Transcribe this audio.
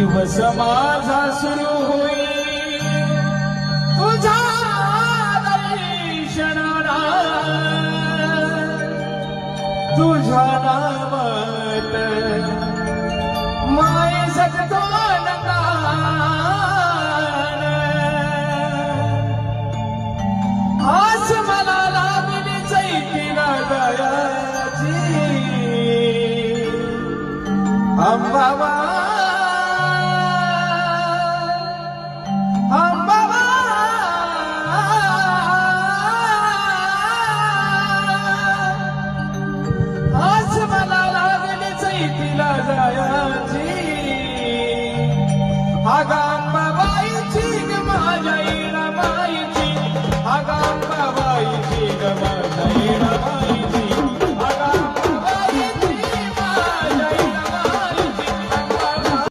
दिवस माझा सुरू होई तुझा दर्शनाला तुझ्या नामत माय जगतो आज मला लावली चैतीला गयाची अंबाबा आगांबाबाईची माझ्या इनाबाईची आगांबाबाईची